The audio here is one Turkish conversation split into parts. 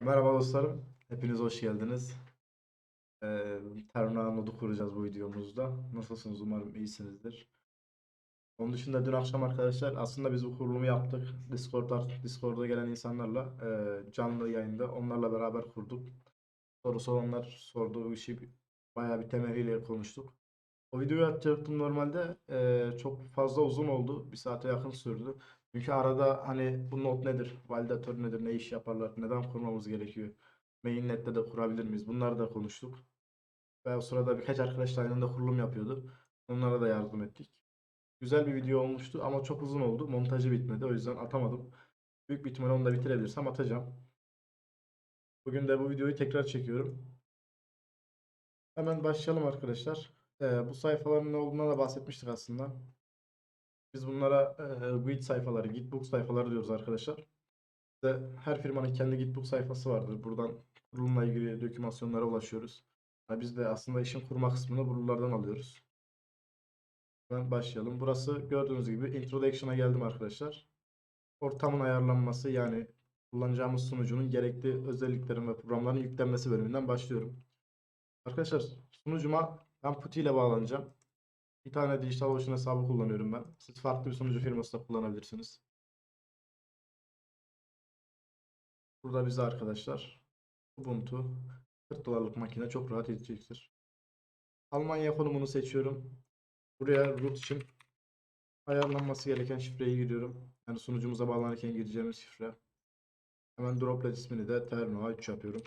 Merhaba dostlarım. Hepiniz hoş geldiniz. Ee, Terminal nodu kuracağız bu videomuzda. Nasılsınız? Umarım iyisinizdir. Onun dışında dün akşam arkadaşlar aslında biz bu kurulumu yaptık. Discord Discord'a gelen insanlarla e, canlı yayında onlarla beraber kurduk. Sorusu olanlar sordu. Bu işi bayağı bir temeliyle konuştuk. O videoyu atacaktım normalde. e, çok fazla uzun oldu. Bir saate yakın sürdü. Çünkü arada hani bu node nedir? Validatör nedir? Ne iş yaparlar? Neden kurmamız gerekiyor? Mainnet'te de kurabilir miyiz? Bunları da konuştuk. Ve o sırada birkaç arkadaş da aynı anda kurulum yapıyordu. Onlara da yardım ettik. Güzel bir video olmuştu ama çok uzun oldu. Montajı bitmedi. O yüzden atamadım. Büyük bir ihtimalle onu da bitirebilirsem atacağım. Bugün de bu videoyu tekrar çekiyorum. Hemen başlayalım arkadaşlar. Ee, bu sayfaların ne olduğuna da bahsetmiştik aslında. Biz bunlara e, guide sayfaları, Gitbook sayfaları diyoruz arkadaşlar. Her firmanın kendi Gitbook sayfası vardır. Buradan kurulumla ilgili dokümasyonlara ulaşıyoruz. Biz de aslında işin kurma kısmını buralardan alıyoruz. Hemen başlayalım. Burası gördüğünüz gibi Introduction'a geldim arkadaşlar. Ortamın ayarlanması yani kullanacağımız sunucunun gerekli özelliklerin ve programların yüklenmesi bölümünden başlıyorum. Arkadaşlar sunucuma ben PuTTY ile bağlanacağım. Bir tane dijital ocean hesabı kullanıyorum ben. Siz farklı bir sunucu firması da kullanabilirsiniz. Burada bize arkadaşlar Ubuntu 40 dolarlık makine çok rahat edecektir. Almanya konumunu seçiyorum. Buraya root için ayarlanması gereken şifreyi giriyorum. Yani sunucumuza bağlanırken gireceğimiz şifre. Hemen droplet ismini de Ternoa 3 yapıyorum.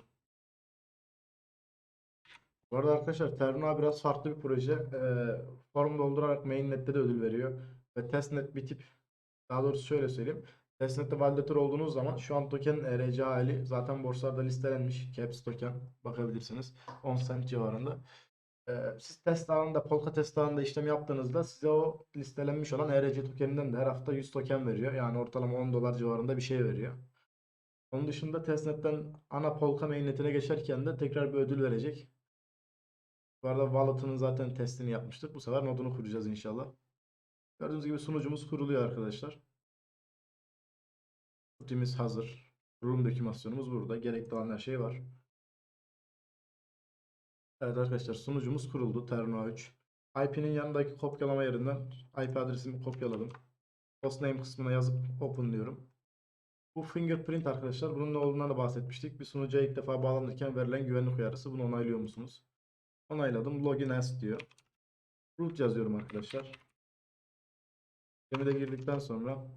Bu arada arkadaşlar Ternoa biraz farklı bir proje. Ee, form doldurarak mainnet'te de ödül veriyor. Ve testnet bitip daha doğrusu şöyle söyleyeyim. Testnet'te validatör olduğunuz zaman şu an token ERC hali zaten borsalarda listelenmiş. Caps token bakabilirsiniz. 10 cent civarında. Ee, siz test ağında, Polka test ağında işlem yaptığınızda size o listelenmiş olan ERC tokeninden de her hafta 100 token veriyor. Yani ortalama 10 dolar civarında bir şey veriyor. Onun dışında testnetten ana Polka mainnetine geçerken de tekrar bir ödül verecek. Bu arada wallet'ının zaten testini yapmıştık. Bu sefer nodunu kuracağız inşallah. Gördüğünüz gibi sunucumuz kuruluyor arkadaşlar. Kutimiz hazır. Kurulum dokümasyonumuz burada. Gerekli olan her şey var. Evet arkadaşlar sunucumuz kuruldu. Terno 3. IP'nin yanındaki kopyalama yerinden IP adresimi kopyaladım. Hostname kısmına yazıp open diyorum. Bu fingerprint arkadaşlar bunun ne olduğundan da bahsetmiştik. Bir sunucuya ilk defa bağlanırken verilen güvenlik uyarısı. Bunu onaylıyor musunuz? Onayladım. Login as diyor. Root yazıyorum arkadaşlar. Gemide girdikten sonra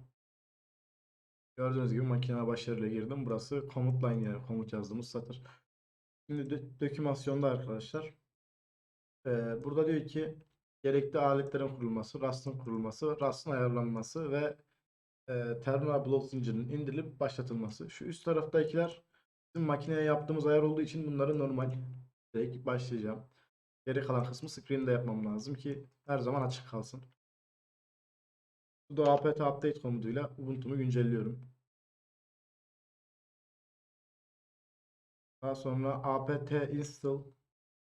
gördüğünüz gibi makine başarıyla girdim. Burası komut line yani komut yazdığımız satır. Şimdi dö- dokümasyonda arkadaşlar. Ee, burada diyor ki gerekli aletlerin kurulması, rastın kurulması, rastın ayarlanması ve e, terminal blok zincirinin indirilip başlatılması. Şu üst taraftakiler bizim makineye yaptığımız ayar olduğu için bunları normal direkt başlayacağım. Geri kalan kısmı screen'de yapmam lazım ki her zaman açık kalsın. Bu da apt update komutuyla Ubuntu'mu güncelliyorum. Daha sonra apt install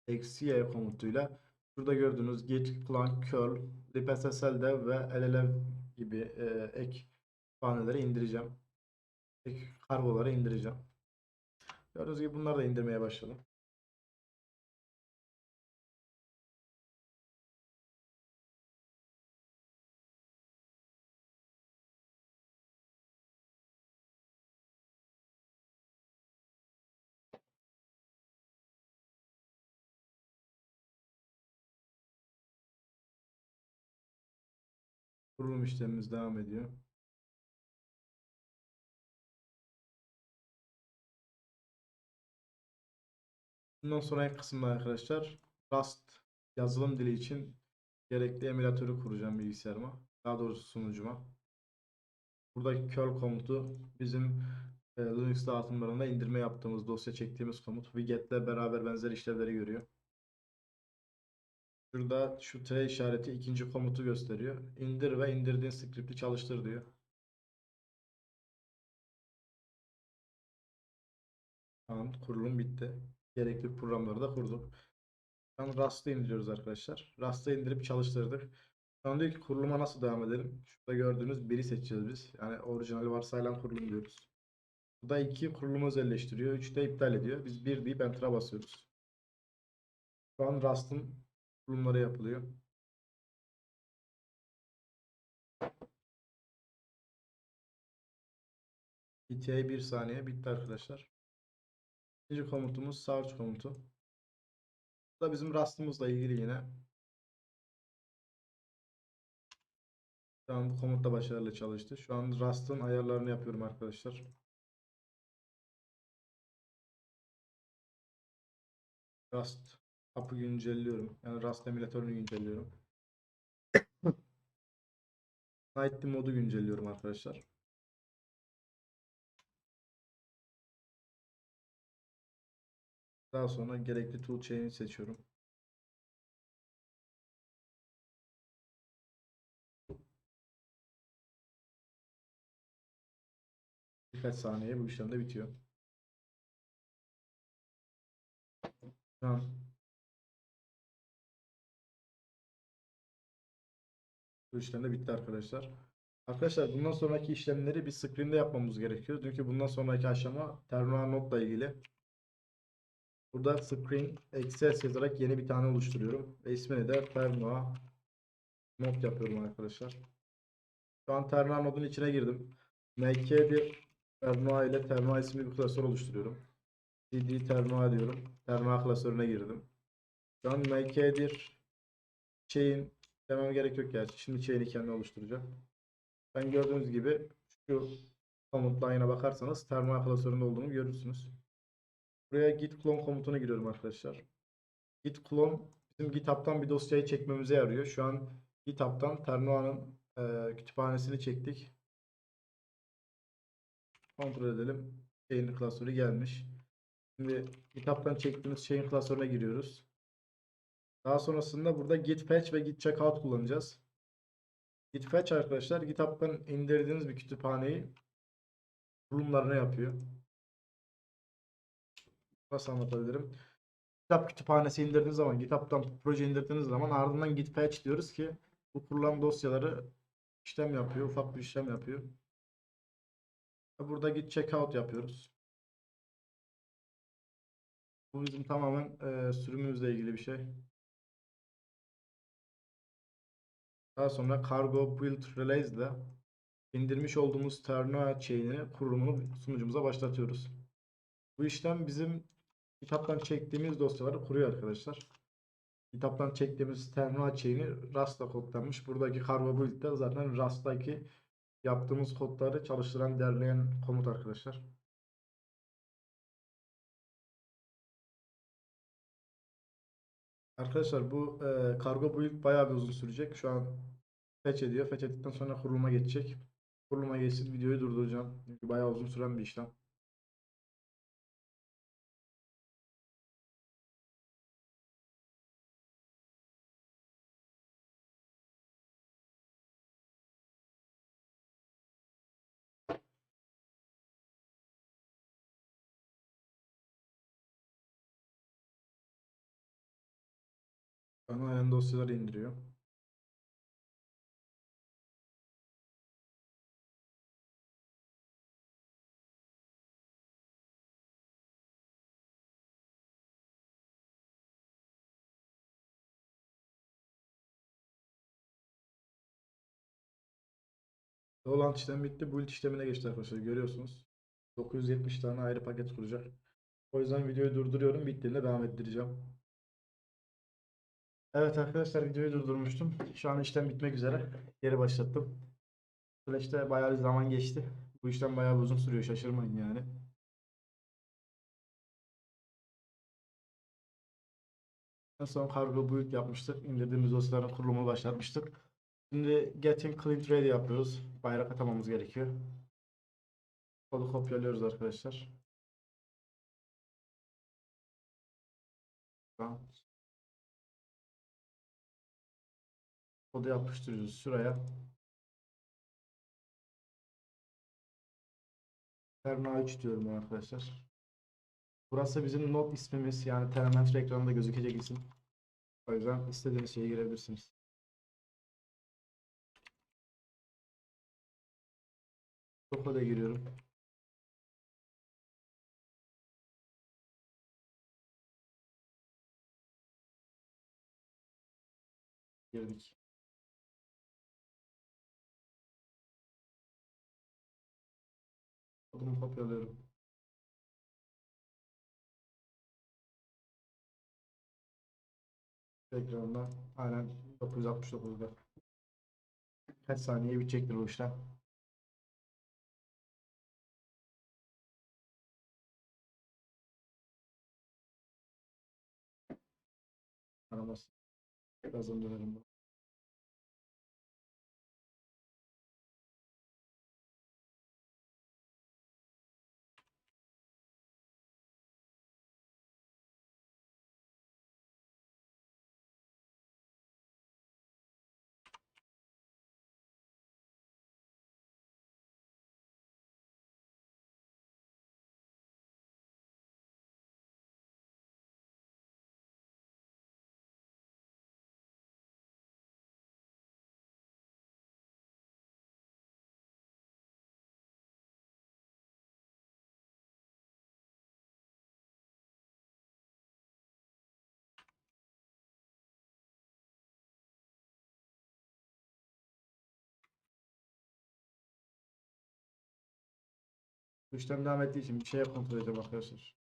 eksi komutuyla burada gördüğünüz git clone curl libssl ve ll gibi e, ek kütüphaneleri indireceğim. Ek kargoları indireceğim. Gördüğünüz gibi bunları da indirmeye başladım. Kurulum işlemimiz devam ediyor. Bundan sonraki kısımda arkadaşlar Rust yazılım dili için gerekli emülatörü kuracağım bilgisayarıma. Daha doğrusu sunucuma. Buradaki curl komutu bizim e, Linux dağıtımlarında indirme yaptığımız dosya çektiğimiz komut. Wget ile beraber benzer işlevleri görüyor. Şurada şu T işareti ikinci komutu gösteriyor. İndir ve indirdiğin script'i çalıştır diyor. Tamam kurulum bitti. Gerekli programları da kurduk. Şu an Rust'ı indiriyoruz arkadaşlar. Rust'ı indirip çalıştırdık. Şu an diyor ki kuruluma nasıl devam edelim? Şurada gördüğünüz biri seçeceğiz biz. Yani orijinal varsayılan kurulum diyoruz. Bu da 2 kurulumu özelleştiriyor. 3 de iptal ediyor. Biz 1 deyip enter'a basıyoruz. Şu an Rust'ın kurulumları yapılıyor. ETA 1 saniye bitti arkadaşlar. İkinci komutumuz search komutu. Bu da bizim Rust'ımızla ilgili yine. Şu an bu komut da başarılı çalıştı. Şu an Rust'ın ayarlarını yapıyorum arkadaşlar. Rust app'ı güncelliyorum. Yani Rust emülatörünü güncelliyorum. Nightly modu güncelliyorum arkadaşlar. Daha sonra gerekli toolchain'i seçiyorum. Birkaç saniye bu işlem de bitiyor. Tamam. Bu işlem de bitti arkadaşlar. Arkadaşlar bundan sonraki işlemleri bir screen'de yapmamız gerekiyor. Çünkü bundan sonraki aşama terminal notla ilgili. Burada screen access yazarak yeni bir tane oluşturuyorum. Ve ismini de terminal not yapıyorum arkadaşlar. Şu an terminal nodun içine girdim. make bir terminal ile terminal isimli bir klasör oluşturuyorum. cd terminal diyorum. Terminal klasörüne girdim. Şu an make bir chain demem gerek yok gerçi. Şimdi chain'i kendi oluşturacağım. Ben gördüğünüz gibi şu komut line'a bakarsanız terminal klasöründe olduğunu görürsünüz. Buraya git clone komutuna giriyorum arkadaşlar. Git clone bizim GitHub'tan bir dosyayı çekmemize yarıyor. Şu an GitHub'tan Ternoa'nın e, kütüphanesini çektik. Kontrol edelim. Chain klasörü gelmiş. Şimdi GitHub'tan çektiğimiz chain klasörüne giriyoruz. Daha sonrasında burada git fetch ve git checkout kullanacağız. Git fetch arkadaşlar GitHub'tan indirdiğiniz bir kütüphaneyi kurulumlarına yapıyor. Nasıl anlatabilirim? GitHub kütüphanesi indirdiğiniz zaman, GitHub'tan proje indirdiğiniz zaman ardından git fetch diyoruz ki bu kurulan dosyaları işlem yapıyor, ufak bir işlem yapıyor. Burada git checkout yapıyoruz. Bu bizim tamamen e, sürümümüzle ilgili bir şey. Daha sonra cargo build release ile indirmiş olduğumuz terminal chain'ini kurulumunu sunucumuza başlatıyoruz. Bu işlem bizim kitaptan çektiğimiz dosyaları kuruyor arkadaşlar. Kitaptan çektiğimiz terminal chain'i Rust'la kodlanmış. Buradaki cargo build de zaten Rust'taki yaptığımız kodları çalıştıran derleyen komut arkadaşlar. Arkadaşlar bu e, kargo build bayağı bir uzun sürecek. Şu an fetch ediyor. Fetch ettikten sonra kuruluma geçecek. Kuruluma geçsin videoyu durduracağım. Çünkü bayağı uzun süren bir işlem. An halen dosyaları indiriyor. Dolant işlem bitti. Build işlemine geçti arkadaşlar. Görüyorsunuz. 970 tane ayrı paket kuracak. O yüzden videoyu durduruyorum. Bittiğinde devam ettireceğim. Evet arkadaşlar videoyu durdurmuştum. Şu an işlem bitmek üzere. Geri başlattım. Süreçte bayağı bir zaman geçti. Bu işlem bayağı uzun sürüyor. Şaşırmayın yani. En son kargo build yapmıştık. İndirdiğimiz dosyaların kurulumunu başlatmıştık. Şimdi getting clean ready yapıyoruz. Bayrak atamamız gerekiyor. Kodu kopyalıyoruz arkadaşlar. Tamam. kodu yapıştırıyoruz şuraya. Terminal 3 diyorum ben arkadaşlar. Burası bizim not ismimiz. Yani Terminal ekranında gözükecek isim. O yüzden istediğiniz şeye girebilirsiniz. Dokoda giriyorum. Girdik. Adımı kopyalıyorum. Ekranında aynen 969'da. Kaç saniye bitecektir bu işlem? Aramaz. Birazdan dönerim. Bu işlem devam ettiği için bir şeye kontrol edeceğim arkadaşlar.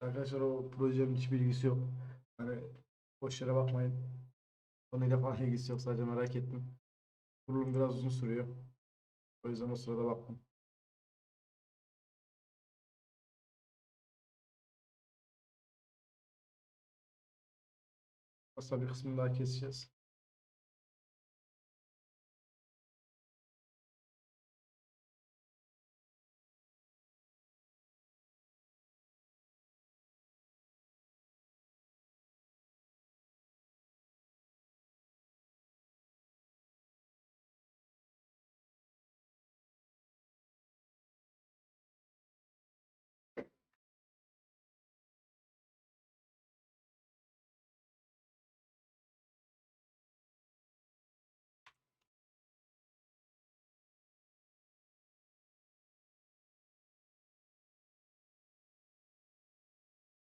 Arkadaşlar o projenin hiçbir ilgisi yok. Hani boş yere bakmayın. Konuyla falan ilgisi yok. Sadece merak ettim. Kurulum biraz uzun sürüyor. O yüzden o sırada baktım. Aslında bir kısmını daha keseceğiz.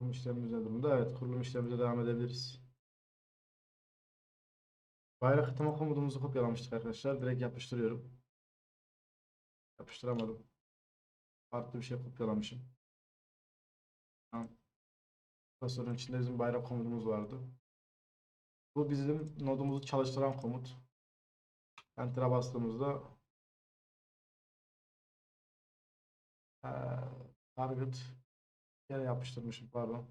Kurulum işlemimiz ne durumda? Evet, kurulum işlemimize devam edebiliriz. Bayrak atama komutumuzu kopyalamıştık arkadaşlar. Direkt yapıştırıyorum. Yapıştıramadım. Farklı bir şey kopyalamışım. Tamam. Klasörün içinde bizim bayrak komutumuz vardı. Bu bizim nodumuzu çalıştıran komut. Enter'a bastığımızda target yere yapıştırmışım pardon.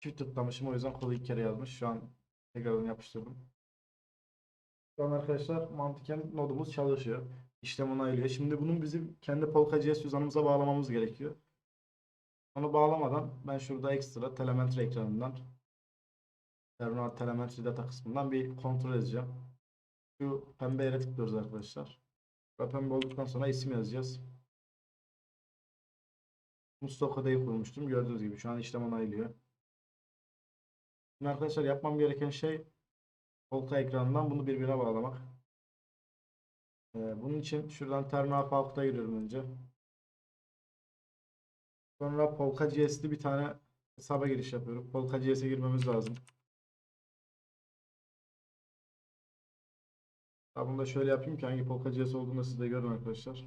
Çift tıklamışım o yüzden kodu ilk kere yazmış. Şu an tekrardan yapıştırdım. Şu an arkadaşlar mantıken nodumuz çalışıyor. İşlem onaylıyor. Şimdi bunun bizim kendi Polka.js cüzdanımıza bağlamamız gerekiyor. Onu bağlamadan ben şurada ekstra telemetri ekranından terminal telemetri data kısmından bir kontrol edeceğim. Şu pembe yere tıklıyoruz arkadaşlar. Ve pembe olduktan sonra isim yazacağız. Mustafa Koda'yı kurmuştum. Gördüğünüz gibi şu an işlem onaylıyor. Şimdi arkadaşlar yapmam gereken şey Polka ekranından bunu birbirine bağlamak. Ee, bunun için şuradan terminal Falk'ta giriyorum önce. Sonra Polka.js'li bir tane hesaba giriş yapıyorum. Polka.js'e girmemiz lazım. Bunu da şöyle yapayım ki hangi Polka.js olduğunu da siz de görün arkadaşlar.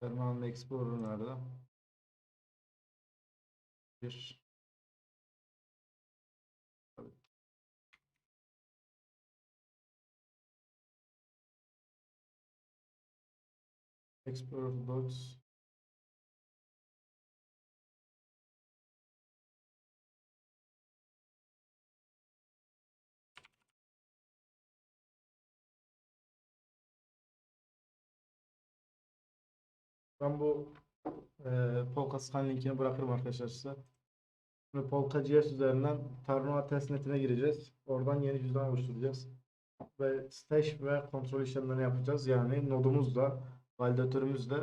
Terminal Explorer nerede? Bir. Tabii. Explorer. Ben bu e, Polka scan linkini bırakırım arkadaşlar size. Şimdi Polka GS üzerinden Terminal testnetine gireceğiz. Oradan yeni cüzdan oluşturacağız. Ve stash ve kontrol işlemlerini yapacağız. Yani nodumuzla, validatörümüzle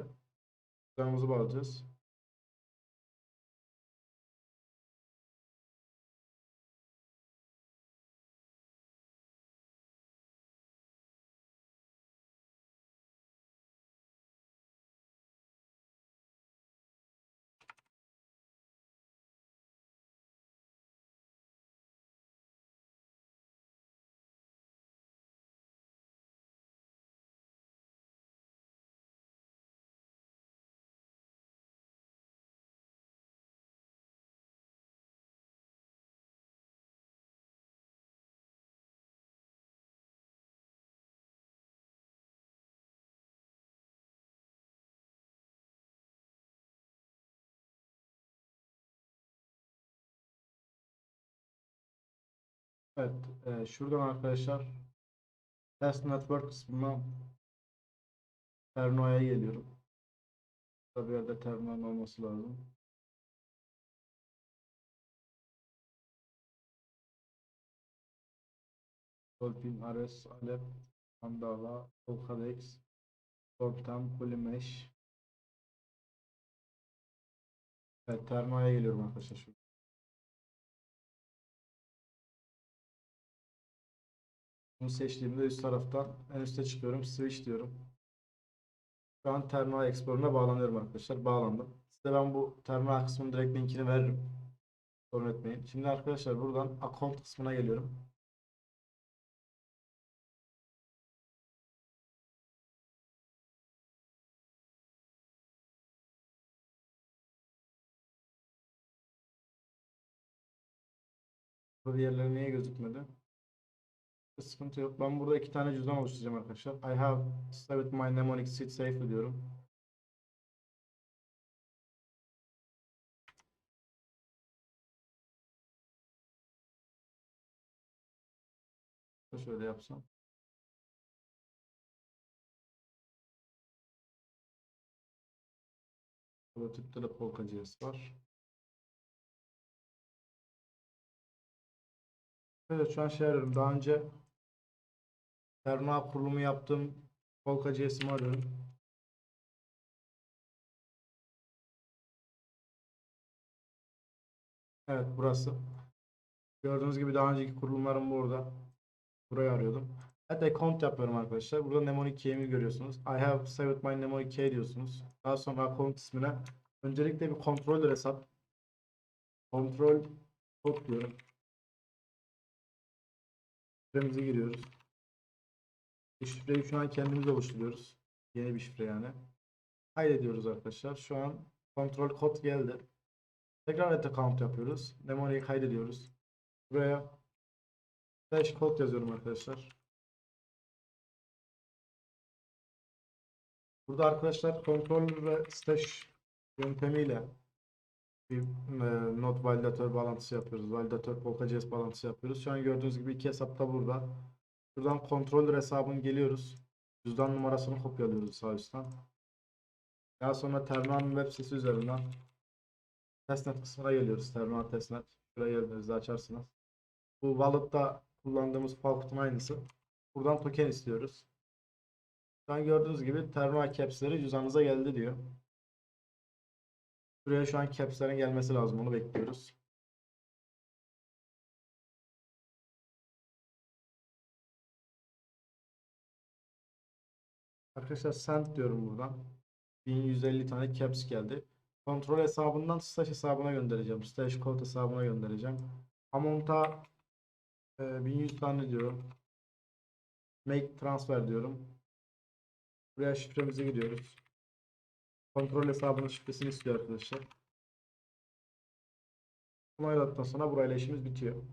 cüzdanımızı bağlayacağız. Evet, e, şuradan arkadaşlar Test Network kısmına Terno'ya geliyorum. Burada bir yerde terminal olması lazım. Dolphin, Ares, Alep, Mandala, Polkadex, Tortem, Polymesh. Evet, Terno'ya geliyorum arkadaşlar. Bunu seçtiğimde üst taraftan en üste çıkıyorum. Switch diyorum. Şu an terminal Explorer'ına bağlanıyorum arkadaşlar. Bağlandım. Size ben bu terminal kısmının direkt linkini veririm. Sorun etmeyin. Şimdi arkadaşlar buradan account kısmına geliyorum. Burada diğerleri niye gözükmedi? Sıkıntı yok. Ben burada iki tane cüzdan oluşturacağım arkadaşlar. I have saved my mnemonic seed safe diyorum. Şöyle yapsam. Prototipte de Polka.js var. Evet şu an şey arıyorum. Daha önce terminal kurulumu yaptım. Polka.js'imi arıyorum. Evet burası. Gördüğünüz gibi daha önceki kurulumlarım burada. Burayı arıyordum. Evet account yapıyorum arkadaşlar. Burada mnemonic key'imi görüyorsunuz. I have saved my mnemonic key diyorsunuz. Daha sonra account ismine öncelikle bir kontrol hesap kontrol kod diyorum. Şifremizi giriyoruz. Bu şifreyi şu an kendimiz oluşturuyoruz. Yeni bir şifre yani. Kaydediyoruz arkadaşlar. Şu an kontrol kod geldi. Tekrar et account yapıyoruz. Mnemoni'yi kaydediyoruz. Buraya slash kod yazıyorum arkadaşlar. Burada arkadaşlar kontrol ve stash yöntemiyle bir e, node validatör bağlantısı yapıyoruz. Validatör Polka.js bağlantısı yapıyoruz. Şu an gördüğünüz gibi iki hesap da burada. Buradan controller hesabını geliyoruz. Cüzdan numarasını kopyalıyoruz sağ üstten. Daha sonra terminal web sitesi üzerinden testnet kısmına geliyoruz. Terminal testnet. Şuraya geldiğinizde açarsınız. Bu wallet'ta kullandığımız Falcon aynısı. Buradan token istiyoruz. Şu an gördüğünüz gibi terminal caps'leri cüzdanınıza geldi diyor. Buraya şu an caps'lerin gelmesi lazım. Onu bekliyoruz. Arkadaşlar send diyorum buradan. 1150 tane caps geldi. Kontrol hesabından stash hesabına göndereceğim. Stash code hesabına göndereceğim. Amount'a e, 1100 tane diyorum. Make transfer diyorum. Buraya şifremize giriyoruz. Kontrol hesabının şifresini istiyor arkadaşlar. Onayladıktan sonra burayla işimiz bitiyor.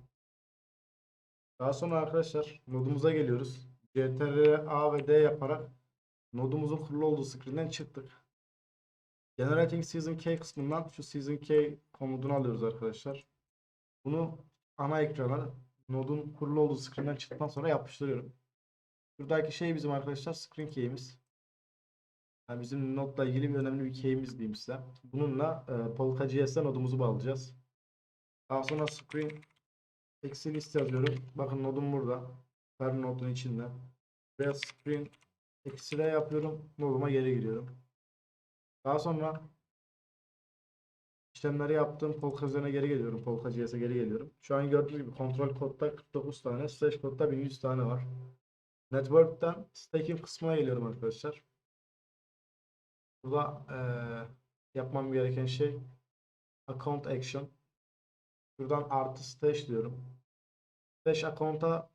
Daha sonra arkadaşlar nodumuza geliyoruz. CTRL A ve D yaparak nodumuzun kurulu olduğu screen'den çıktık. Generating Season Key kısmından şu Season Key komutunu alıyoruz arkadaşlar. Bunu ana ekrana nodun kurulu olduğu screen'den çıktıktan sonra yapıştırıyorum. Şuradaki şey bizim arkadaşlar screen key'imiz. Yani bizim notla ilgili bir önemli bir key'imiz diyeyim size. Bununla e, Polka GS'den nodumuzu bağlayacağız. Daha sonra screen eksi list yazıyorum. Bakın nodum burada. Her nodun içinde. Buraya screen eksi R yapıyorum. Noduma geri giriyorum. Daha sonra işlemleri yaptım. Polka geri geliyorum. Polka GS'e geri geliyorum. Şu an gördüğünüz gibi kontrol kodda 49 tane, slash kodda 1100 tane var. Network'ten staking kısmına geliyorum arkadaşlar. Burada eee, yapmam gereken şey account action. Şuradan artı stash diyorum. Stash account'a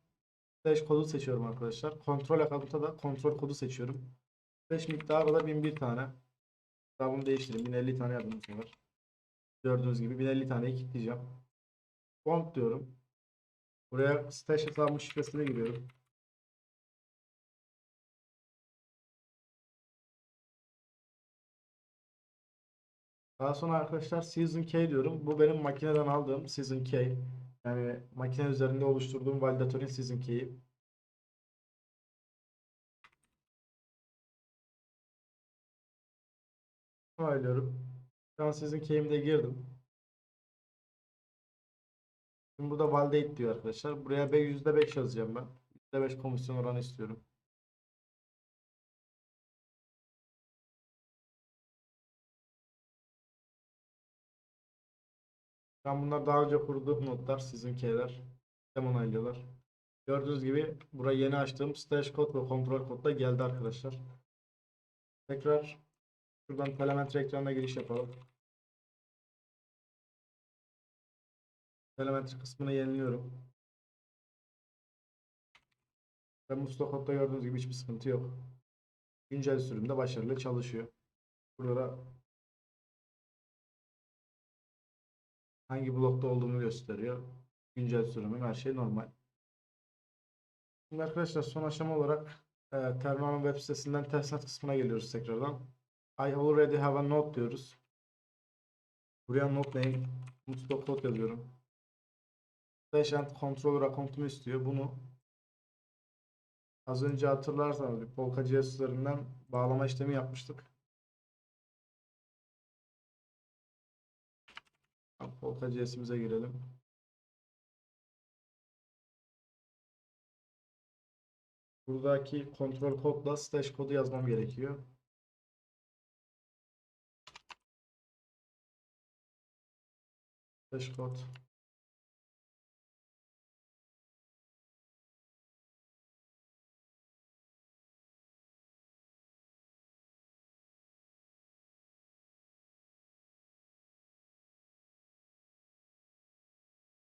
stash kodu seçiyorum arkadaşlar. Kontrol account'a da kontrol kodu seçiyorum. Stash miktarı da 1001 tane. Daha bunu değiştireyim. 1050 tane yazdım bu sefer. Gördüğünüz gibi 1050 taneyi kilitleyeceğim. Font diyorum. Buraya stash hesabımın şifresine giriyorum. Daha sonra arkadaşlar Season Key diyorum. Bu benim makineden aldığım Season Key. Yani makine üzerinde oluşturduğum validatörün Season Key'i. Onaylıyorum. Şu an Season Key'imi de girdim. Şimdi burada validate diyor arkadaşlar. Buraya B %5 yazacağım ben. %5 komisyon oranı istiyorum. Ben bunlar daha önce kurduğum notlar, sizin keyler. Hem onaylıyorlar. Gördüğünüz gibi buraya yeni açtığım stash kod ve kontrol kodla geldi arkadaşlar. Tekrar şuradan telemetri ekranına giriş yapalım. Telemetri kısmını yeniliyorum. Ve Mustafa kodda gördüğünüz gibi hiçbir sıkıntı yok. Güncel sürümde başarılı çalışıyor. Burada hangi blokta olduğunu gösteriyor. Güncel sürümün her şey normal. Şimdi arkadaşlar son aşama olarak e, Terminal'ın web sitesinden testnet kısmına geliyoruz tekrardan. I already have a note diyoruz. Buraya note name kod yazıyorum. Flash and controller account'umu istiyor. Bunu az önce hatırlarsanız bir Polka üzerinden bağlama işlemi yapmıştık. Polka JS'imize girelim. Buradaki kontrol kodla slash kodu yazmam gerekiyor. Slash kod.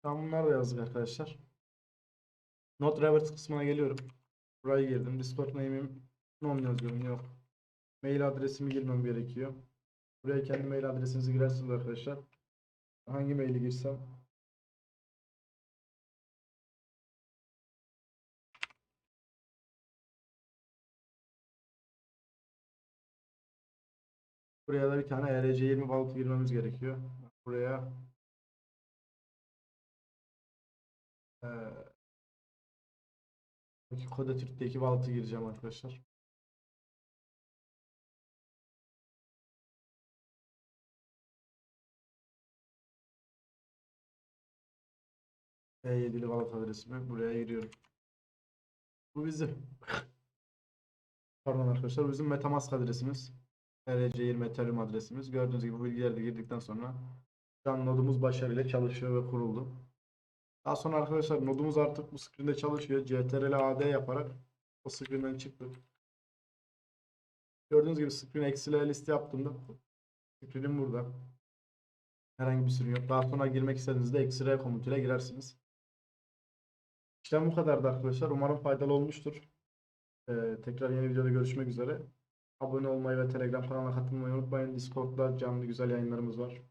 Tamam bunları da yazdık arkadaşlar. Not reverse kısmına geliyorum. Buraya girdim. Discord name'im non yazıyorum. Yok. Mail adresimi girmem gerekiyor. Buraya kendi mail adresinizi girersiniz arkadaşlar. Hangi maili girsem? Buraya da bir tane ERC20 valutu girmemiz gerekiyor. Buraya eee Kode Türk'teki valutu gireceğim arkadaşlar. E7'li valut adresimi buraya giriyorum. Bu bizim Pardon arkadaşlar bizim Metamask adresimiz. ERC20 Ethereum adresimiz. Gördüğünüz gibi bu bilgileri de girdikten sonra şu an nodumuz başarıyla çalışıyor ve kuruldu. Daha sonra arkadaşlar nodumuz artık bu screen'de çalışıyor. CTRL AD yaparak o screen'den çıktı. Gördüğünüz gibi screen eksiyle liste yaptığımda screen'im burada. Herhangi bir sorun yok. Daha sonra girmek istediğinizde eksi R komutuyla girersiniz. İşlem bu kadardı arkadaşlar. Umarım faydalı olmuştur. Ee, tekrar yeni videoda görüşmek üzere. Abone olmayı ve Telegram kanalına katılmayı unutmayın. Discord'da canlı güzel yayınlarımız var.